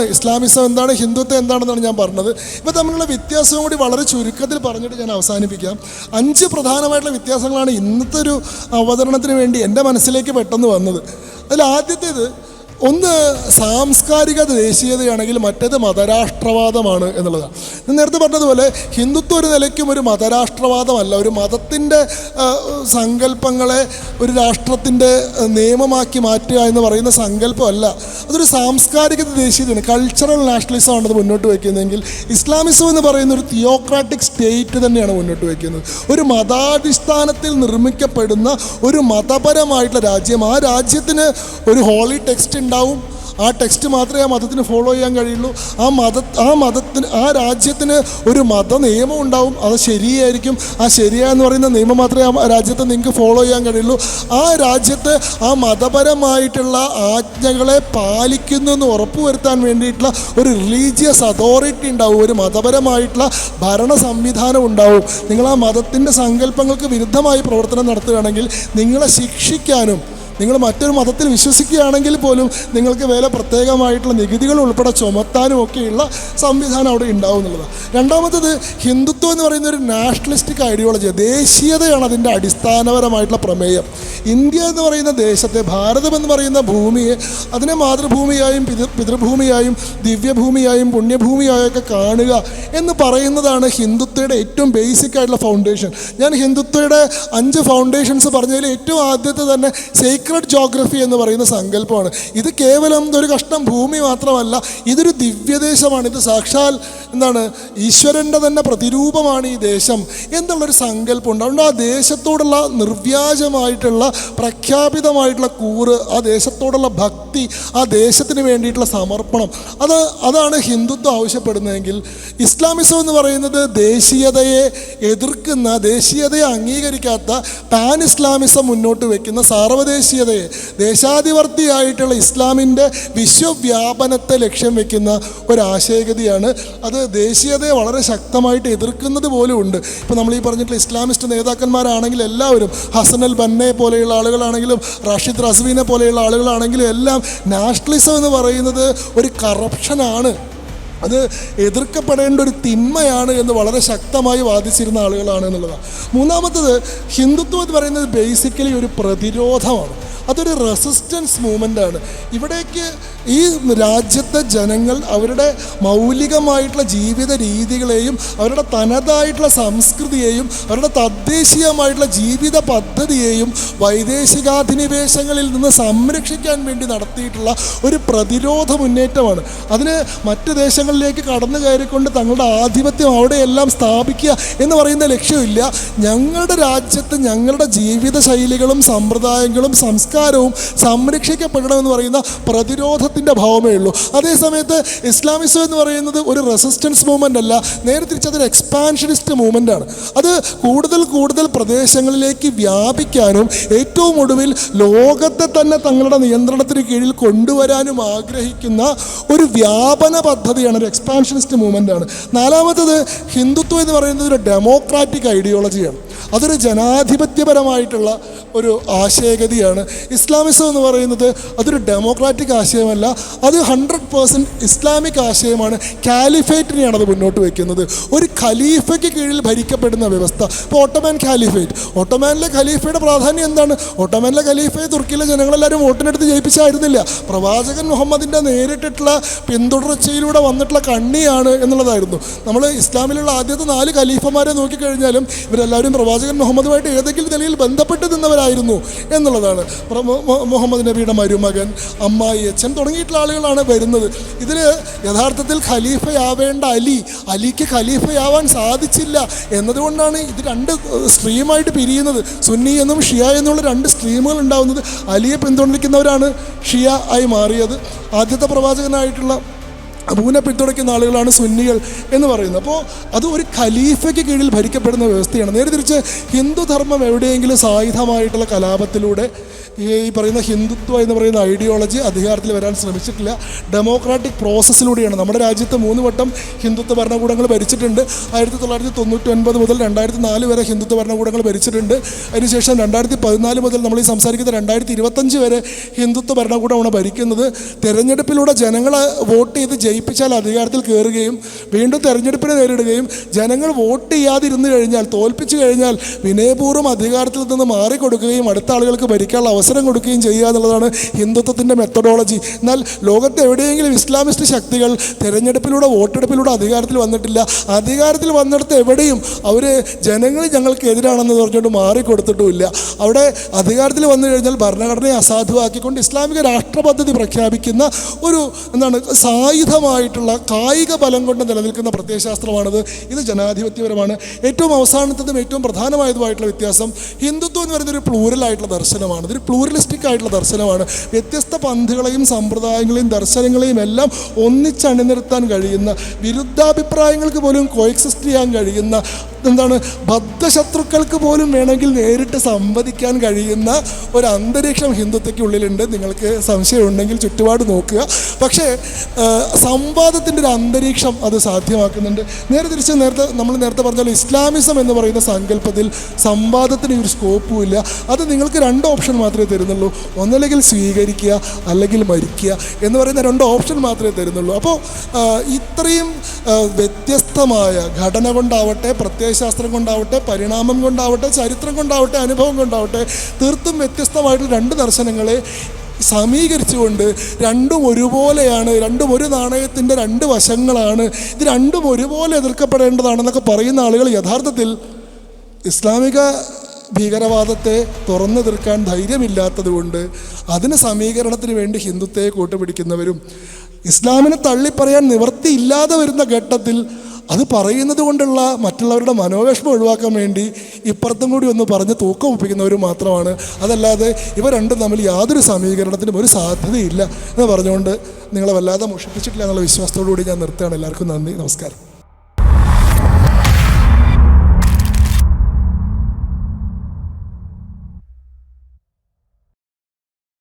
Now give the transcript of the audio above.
Islamism എന്താണ് ഹിന്ദുത്വം എന്താണെന്നാണ് ഞാൻ പറഞ്ഞത്. ഇവ തമ്മിലുള്ള വ്യത്യാസവും കൂടി വളരെ ചുരുക്കത്തിൽ പറഞ്ഞിട്ട് ഞാൻ അവസാനിപ്പിക്കാം. അഞ്ച് പ്രധാനമായിട്ടുള്ള വ്യത്യാസങ്ങളാണ് ഇന്നത്തെ ഒരു അവതരണത്തിന് വേണ്ടി എന്റെ മനസ്സിലേക്ക് പെട്ടെന്ന് വന്നത്. അതിൽ ആദ്യത്തേത് ഒന്ന് സാംസ്കാരിക ദേശീയതയാണെങ്കിൽ മറ്റേത് മതരാഷ്ട്രവാദമാണ് എന്നുള്ളതാണ്. നേരത്തെ പറഞ്ഞതുപോലെ ഹിന്ദുത്വ ഒരു നിലയ്ക്കും ഒരു മതരാഷ്ട്രവാദമല്ല. ഒരു മതത്തിന്റെ സങ്കല്പങ്ങളെ ഒരു രാഷ്ട്രത്തിന്റെ നിയമമാക്കി മാറ്റുക എന്ന് പറയുന്ന സങ്കല്പമല്ല. അതൊരു സാംസ്കാരിക ദേശീയതയാണ്. കൾച്ചറൽ നാഷണലിസം ആണത് മുന്നോട്ട് വയ്ക്കുന്നതെങ്കിൽ ഇസ്ലാമിസം എന്ന് പറയുന്ന ഒരു തിയോക്രാറ്റിക് സ്റ്റേറ്റ് തന്നെയാണ് മുന്നോട്ട് വയ്ക്കുന്നത്. ഒരു മതാടിസ്ഥാനത്തിൽ നിർമ്മിക്കപ്പെടുന്ന ഒരു മതപരമായിട്ടുള്ള രാജ്യം ആ രാജ്യത്തിന് ഒരു ഹോളി ടെക്സ്റ്റ് ഉണ്ടാവും. ആ ടെക്സ്റ്റ് മാത്രമേ ആ മതത്തിന് ഫോളോ ചെയ്യാൻ കഴിയുള്ളൂ. ആ മത ആ മതത്തിന് ആ രാജ്യത്തിന് ഒരു മത നിയമം ഉണ്ടാവും. അത് ശരിയായിരിക്കും. ആ ശരിയാന്ന് പറയുന്ന നിയമം മാത്രമേ ആ രാജ്യത്ത് നിങ്ങൾക്ക് ഫോളോ ചെയ്യാൻ കഴിയുള്ളൂ. ആ രാജ്യത്ത് ആ മതപരമായിട്ടുള്ള ആജ്ഞകളെ പാലിക്കുന്നു എന്ന് ഉറപ്പുവരുത്താൻ വേണ്ടിയിട്ടുള്ള ഒരു റിലീജിയസ് അതോറിറ്റി ഉണ്ടാവും. ഒരു മതപരമായിട്ടുള്ള ഭരണ സംവിധാനം ഉണ്ടാവും. നിങ്ങൾ ആ മതത്തിന്റെ സങ്കല്പങ്ങൾക്ക് വിരുദ്ധമായി പ്രവർത്തനം നടത്തുകയാണെങ്കിൽ നിങ്ങളെ ശിക്ഷിക്കാനും നിങ്ങൾ മറ്റൊരു മതത്തിൽ വിശ്വസിക്കുകയാണെങ്കിൽ പോലും നിങ്ങൾക്ക് വേറെ പ്രത്യേകമായിട്ടുള്ള നികുതികൾ ഉൾപ്പെടെ ചുമത്താനും ഒക്കെയുള്ള സംവിധാനം അവിടെ ഉണ്ടാവും എന്നുള്ളതാണ് രണ്ടാമത്തത് ഹിന്ദുത്വം എന്ന് പറയുന്ന ഒരു നാഷണലിസ്റ്റിക് ഐഡിയോളജി ദേശീയതയാണ് അതിന്റെ അടിസ്ഥാനപരമായിട്ടുള്ള പ്രമേയം. ഇന്ത്യ എന്ന് പറയുന്ന ദേശത്തെ ഭാരതം എന്ന് പറയുന്ന ഭൂമിയെ അതിനെ മാതൃഭൂമിയായും പിതൃ പിതൃഭൂമിയായും ദിവ്യഭൂമിയായും പുണ്യഭൂമിയായും ഒക്കെ കാണുക എന്ന് പറയുന്നതാണ് ഹിന്ദുത്വയുടെ ഏറ്റവും ബേസിക് ആയിട്ടുള്ള ഫൗണ്ടേഷൻ ഞാൻ ഹിന്ദുത്വയുടെ അഞ്ച് ഫൗണ്ടേഷൻസ് പറഞ്ഞതിൽ ഏറ്റവും ആദ്യത്തെ തന്നെ സീക്രട്ട് ജോഗ്രഫി എന്ന് പറയുന്ന സങ്കല്പമാണ്. ഇത് കേവലം ഒരു കഷ്ണം ഭൂമി മാത്രമല്ല ഇതൊരു ദിവ്യദേശമാണ്. ഇത് സാക്ഷാൽ എന്താണ്? ഈശ്വരന്റെ തന്നെ പ്രതിരൂപമാണ് ഈ ദേശം എന്നുള്ളൊരു സങ്കല്പമുണ്ട്. അതുകൊണ്ട് ആ ദേശത്തോടുള്ള നിർവ്യാജമായിട്ടുള്ള പ്രഖ്യാപിതമായിട്ടുള്ള കൂറ് ആ ദേശത്തോടുള്ള ഭക്തി ആ ദേശത്തിന് വേണ്ടിയിട്ടുള്ള സമർപ്പണം അത് അതാണ് ഹിന്ദുത്വം ആവശ്യപ്പെടുന്നതെങ്കിൽ ഇസ്ലാമിസം എന്ന് പറയുന്നത് ദേശീയതയെ എതിർക്കുന്ന ദേശീയതയെ അംഗീകരിക്കാത്ത പാൻ ഇസ്ലാമിസം മുന്നോട്ട് വെക്കുന്ന സാർവദേശീയതയെ ദേശാധിവർത്തിയായിട്ടുള്ള ഇസ്ലാമിന്റെ വിശ്വവ്യാപനത്തെ ലക്ഷ്യം വെക്കുന്ന ഒരാശയഗതിയാണ്. അത് ദേശീയതയെ വളരെ ശക്തമായിട്ട് എതിർക്കുന്നത് പോലും ഉണ്ട്. ഇപ്പോൾ നമ്മൾ ഈ പറഞ്ഞിട്ടുള്ള ഇസ്ലാമിസ്റ്റ് നേതാക്കന്മാരാണെങ്കിൽ എല്ലാവരും ഹസൻ അൽ ബന്നെ പോലെയുള്ള ആളുകളാണെങ്കിലും റാഷിദ് റസ്വീനെ പോലെയുള്ള ആളുകളാണെങ്കിലും എല്ലാം നാഷണലിസം എന്ന് പറയുന്നത് ഒരു കറപ്ഷനാണ്. അത് എതിർക്കപ്പെടേണ്ട ഒരു തിന്മയാണ് എന്ന് വളരെ ശക്തമായി വാദിച്ചിരുന്ന ആളുകളാണ് എന്നുള്ളതാണ്. മൂന്നാമത്തത് ഹിന്ദുത്വം എന്ന് പറയുന്നത് ബേസിക്കലി ഒരു പ്രതിരോധമാണ്. അതൊരു റെസിസ്റ്റൻസ് മൂവ്മെന്റ് ആണ് ഇവിടേക്ക് ഈ രാജ്യത്തെ ജനങ്ങൾ അവരുടെ മൗലികമായിട്ടുള്ള ജീവിത രീതികളെയും അവരുടെ തനതായിട്ടുള്ള സംസ്കൃതിയെയും അവരുടെ തദ്ദേശീയമായിട്ടുള്ള ജീവിത പദ്ധതിയെയും വൈദേശികാധിനിവേശങ്ങളിൽ നിന്ന് സംരക്ഷിക്കാൻ വേണ്ടി നടത്തിയിട്ടുള്ള ഒരു പ്രതിരോധ മുന്നേറ്റമാണ്. അതിന് മറ്റ് ദേശങ്ങളിലേക്ക് കടന്നു കയറിക്കൊണ്ട് തങ്ങളുടെ ആധിപത്യം അവിടെയെല്ലാം സ്ഥാപിക്കുക എന്ന് പറയുന്ന ലക്ഷ്യമില്ല. ഞങ്ങളുടെ രാജ്യത്ത് ഞങ്ങളുടെ ജീവിത ശൈലികളും സമ്പ്രദായങ്ങളും സംസ്കാരവും സംരക്ഷിക്കപ്പെടണമെന്ന് പറയുന്ന പ്രതിരോധത്തിന്റെ ഭാവമേ ഉള്ളൂ. അതേസമയത്ത് ഇസ്ലാമിസം എന്ന് പറയുന്നത് ഒരു റെസിസ്റ്റൻസ് മൂവ്മെന്റ് അല്ല. നേരെ തിരിച്ച് അതൊരു എക്സ്പാൻഷനിസ്റ്റ് മൂവ്മെന്റ് ആണ്. അത് കൂടുതൽ കൂടുതൽ പ്രദേശങ്ങളിലേക്ക് വ്യാപിക്കാനും ഏറ്റവും ഒടുവിൽ ലോകത്തെ തന്നെ തങ്ങളുടെ നിയന്ത്രണത്തിന് കീഴിൽ കൊണ്ടുവരാനും ആഗ്രഹിക്കുന്ന ഒരു വ്യാപന പദ്ധതിയാണ് ഒരു എക്സ്പാൻഷനിസ്റ്റ് മൂവ്മെന്റ് ആണ്. നാലാമത്തത് ഹിന്ദുത്വം എന്ന് പറയുന്നത് ഒരു ഡെമോക്രാറ്റിക് ഐഡിയോളജിയാണ് അതൊരു ജനാധിപത്യപരമായിട്ടുള്ള ഒരു ആശയഗതിയാണ്. ഇസ്ലാമിസം എന്ന് പറയുന്നത് അതൊരു ഡെമോക്രാറ്റിക് ആശയമല്ല അത് ഹൺഡ്രഡ് പേഴ്സന്റ് ഇസ്ലാമിക് ആശയമാണ്. കാലിഫേറ്റിനെയാണ് അത് മുന്നോട്ട് വയ്ക്കുന്നത് ഒരു ഖലീഫയ്ക്ക് കീഴിൽ ഭരിക്കപ്പെടുന്ന വ്യവസ്ഥ. ഇപ്പോൾ ഓട്ടോമാൻ ഖാലിഫേറ്റ്. ഓട്ടോമാനിലെ ഖലീഫയുടെ പ്രാധാന്യം എന്താണ്? ഓട്ടോമാനിലെ ഖലീഫയെ തുർക്കിയിലെ ജനങ്ങളെല്ലാവരും വോട്ടിനെടുത്ത് ജയിപ്പിച്ചായിരുന്നില്ല. പ്രവാചകൻ മുഹമ്മദിന്റെ നേരിട്ടിട്ടുള്ള പിന്തുടർച്ചയിലൂടെ വന്നിട്ടുള്ള കണ്ണിയാണ് എന്നുള്ളതായിരുന്നു. നമ്മൾ ഇസ്ലാമിലുള്ള ആദ്യത്തെ നാല് ഖലീഫമാരെ നോക്കിക്കഴിഞ്ഞാലും ഇവരെല്ലാവരും പ്രവാചകൻ മുഹമ്മദുമായിട്ട് ഏതെങ്കിലും നിലയിൽ ബന്ധപ്പെട്ട് നിന്നവരായിരുന്നു എന്നുള്ളതാണ്. മുഹമ്മദ് നബിയുടെ മരുമകൻ അമ്മായി അച്ഛൻ തുടങ്ങിയിട്ടുള്ള ആളുകളാണ് വരുന്നത്. ഇതിൽ യഥാർത്ഥത്തിൽ ഖലീഫയാവേണ്ട അലി അലിക്ക് ഖലീഫയാവാൻ സാധിച്ചില്ല എന്നതുകൊണ്ടാണ് ഇത് രണ്ട് സ്ട്രീമായിട്ട് പിരിയുന്നത്. സുന്നി എന്നും ഷിയ എന്നുള്ള രണ്ട് സ്ട്രീമുകൾ ഉണ്ടാവുന്നത് അലിയെ പിന്തുണയ്ക്കുന്നവരാണ് ഷിയ ആയി മാറിയത്. ആദ്യത്തെ പ്രവാചകനായിട്ടുള്ള അബൂനെ പിന്തുണയ്ക്കുന്ന ആളുകളാണ് സുന്നികൾ എന്ന് പറയുന്നത്. അപ്പോൾ അത് ഒരു ഖലീഫയ്ക്ക് കീഴിൽ ഭരിക്കപ്പെടുന്ന വ്യവസ്ഥയാണ്. നേരെ തിരിച്ച് ഹിന്ദുധർമ്മം എവിടെയെങ്കിലും സായുധമായിട്ടുള്ള കലാപത്തിലൂടെ ഈ പറയുന്ന ഹിന്ദുത്വ എന്ന് പറയുന്ന ഐഡിയോളജി അധികാരത്തിൽ വരാൻ ശ്രമിച്ചിട്ടില്ല. ഡെമോക്രാറ്റിക് പ്രോസസ്സിലൂടെയാണ് നമ്മുടെ രാജ്യത്ത് മൂന്ന് വട്ടം ഹിന്ദുത്വ ഭരണകൂടങ്ങൾ ഭരിച്ചിട്ടുണ്ട്. ആയിരത്തി തൊള്ളായിരത്തി തൊണ്ണൂറ്റി ഒൻപത് മുതൽ രണ്ടായിരത്തി നാല് വരെ ഹിന്ദുത്വ ഭരണകൂടങ്ങൾ ഭരിച്ചിട്ടുണ്ട്. അതിനുശേഷം രണ്ടായിരത്തി പതിനാല് മുതൽ നമ്മൾ ഈ സംസാരിക്കുന്ന രണ്ടായിരത്തി ഇരുപത്തഞ്ച് വരെ ഹിന്ദുത്വ ഭരണകൂടമാണ് ഭരിക്കുന്നത്. തെരഞ്ഞെടുപ്പിലൂടെ ജനങ്ങളെ വോട്ട് ചെയ്ത് ജയിപ്പിച്ചാൽ അധികാരത്തിൽ കയറുകയും വീണ്ടും തെരഞ്ഞെടുപ്പിനെ നേരിടുകയും ജനങ്ങൾ വോട്ട് ചെയ്യാതിരുന്നു കഴിഞ്ഞാൽ തോൽപ്പിച്ചു കഴിഞ്ഞാൽ വിനയപൂർവം അധികാരത്തിൽ നിന്ന് മാറിക്കൊടുക്കുകയും അടുത്ത ആളുകൾക്ക് ഭരിക്കാനുള്ള കൊടുക്കുകയും ചെയ്യുക എന്നുള്ളതാണ് ഹിന്ദുത്വത്തിന്റെ മെത്തഡോളജി എന്നാൽ ലോകത്ത് എവിടെയെങ്കിലും ഇസ്ലാമിസ്റ്റ് ശക്തികൾ തെരഞ്ഞെടുപ്പിലൂടെ വോട്ടെടുപ്പിലൂടെ അധികാരത്തിൽ വന്നിട്ടില്ല. അധികാരത്തിൽ വന്നിടത്ത് എവിടെയും അവർ ജനങ്ങൾ ഞങ്ങൾക്ക് എതിരാണെന്ന് പറഞ്ഞുകൊണ്ട് മാറിക്കൊടുത്തിട്ടുമില്ല. അവിടെ അധികാരത്തിൽ വന്നു കഴിഞ്ഞാൽ ഭരണഘടനയെ അസാധുവാക്കിക്കൊണ്ട് ഇസ്ലാമിക രാഷ്ട്ര പദ്ധതി പ്രഖ്യാപിക്കുന്ന ഒരു എന്താണ് സായുധമായിട്ടുള്ള കായിക ബലം കൊണ്ട് നിലനിൽക്കുന്ന പ്രത്യയശാസ്ത്രമാണിത്. ഇത് ജനാധിപത്യപരമാണ്. ഏറ്റവും അവസാനത്തതും ഏറ്റവും പ്രധാനമായതുമായിട്ടുള്ള വ്യത്യാസം ഹിന്ദുത്വം എന്ന് പറയുന്നത് ഒരു പ്ലൂരലായിട്ടുള്ള ദർശനമാണ്. ഇതൊരു പ്ലൂറലിസ്റ്റിക് ആയിട്ടുള്ള ദർശനമാണ്. വ്യത്യസ്ത പന്ഥകളെയും സമ്പ്രദായങ്ങളെയും ദർശനങ്ങളെയും എല്ലാം ഒന്നിച്ചണിനിർത്താൻ കഴിയുന്ന വിരുദ്ധാഭിപ്രായങ്ങൾക്ക് പോലും കോഎക്സിസ്റ്റ് ചെയ്യാൻ കഴിയുന്ന എന്താണ് ബദ്ധശത്രുക്കൾക്ക് പോലും വേണമെങ്കിൽ നേരിട്ട് സംവദിക്കാൻ കഴിയുന്ന ഒരു അന്തരീക്ഷം ഹിന്ദുത്വയ്ക്കുള്ളിലുണ്ട്. നിങ്ങൾക്ക് സംശയമുണ്ടെങ്കിൽ ചുറ്റുപാട് നോക്കുക. പക്ഷേ സംവാദത്തിന്റെ ഒരു അന്തരീക്ഷം അത് സാധ്യമാക്കുന്നുണ്ട്. നേരെ തിരിച്ച് നേരത്തെ നമ്മൾ നേരത്തെ പറഞ്ഞാൽ ഇസ്ലാമിസം എന്ന് പറയുന്ന സങ്കല്പത്തിൽ സംവാദത്തിന് ഒരു സ്കോപ്പും ഇല്ല. അത് നിങ്ങൾക്ക് രണ്ട് ഓപ്ഷൻ മാത്രമേ തരുന്നുള്ളൂ. ഒന്നല്ലെങ്കിൽ സ്വീകരിക്കുക അല്ലെങ്കിൽ മരിക്കുക എന്ന് പറയുന്ന രണ്ട് ഓപ്ഷൻ മാത്രമേ തരുന്നുള്ളൂ. അപ്പോൾ ഇത്രയും വ്യത്യസ്തമായ ഘടന കൊണ്ടാവട്ടെ പ്രത്യയശാസ്ത്രം കൊണ്ടാവട്ടെ പരിണാമം കൊണ്ടാവട്ടെ ചരിത്രം കൊണ്ടാവട്ടെ അനുഭവം കൊണ്ടാവട്ടെ തീർത്തും വ്യത്യസ്തമായിട്ടുള്ള രണ്ട് ദർശനങ്ങളെ സമീകരിച്ചുകൊണ്ട് രണ്ടും ഒരുപോലെയാണ് രണ്ടും ഒരു നാണയത്തിന്റെ രണ്ട് വശങ്ങളാണ് ഇത് രണ്ടും ഒരുപോലെ എതിർക്കപ്പെടേണ്ടതാണെന്നൊക്കെ പറയുന്ന ആളുകൾ യഥാർത്ഥത്തിൽ ഇസ്ലാമിക ഭീകരവാദത്തെ തുറന്നെതിർക്കാൻ ധൈര്യമില്ലാത്തത് കൊണ്ട് അതിന് സമീകരണത്തിന് വേണ്ടി ഹിന്ദുത്വയെ കൂട്ടുപിടിക്കുന്നവരും ഇസ്ലാമിനെ തള്ളിപ്പറയാൻ നിവൃത്തിയില്ലാതെ വരുന്ന ഘട്ടത്തിൽ അത് പറയുന്നത് കൊണ്ടുള്ള മറ്റുള്ളവരുടെ മനോവിഷമം ഒഴിവാക്കാൻ വേണ്ടി ഇപ്പുറത്തും കൂടി ഒന്ന് പറഞ്ഞ് തൂക്കം ഒപ്പിക്കുന്നവർ മാത്രമാണ്. അതല്ലാതെ ഇവ രണ്ടും തമ്മിൽ യാതൊരു സമീകരണത്തിനും ഒരു സാധ്യതയില്ല എന്ന് പറഞ്ഞുകൊണ്ട് നിങ്ങളെ വല്ലാതെ മുഷിപ്പിച്ചിട്ടില്ല എന്നുള്ള വിശ്വാസത്തോടു കൂടി ഞാൻ നിർത്തുകയാണ്. എല്ലാവർക്കും നന്ദി. നമസ്കാരം.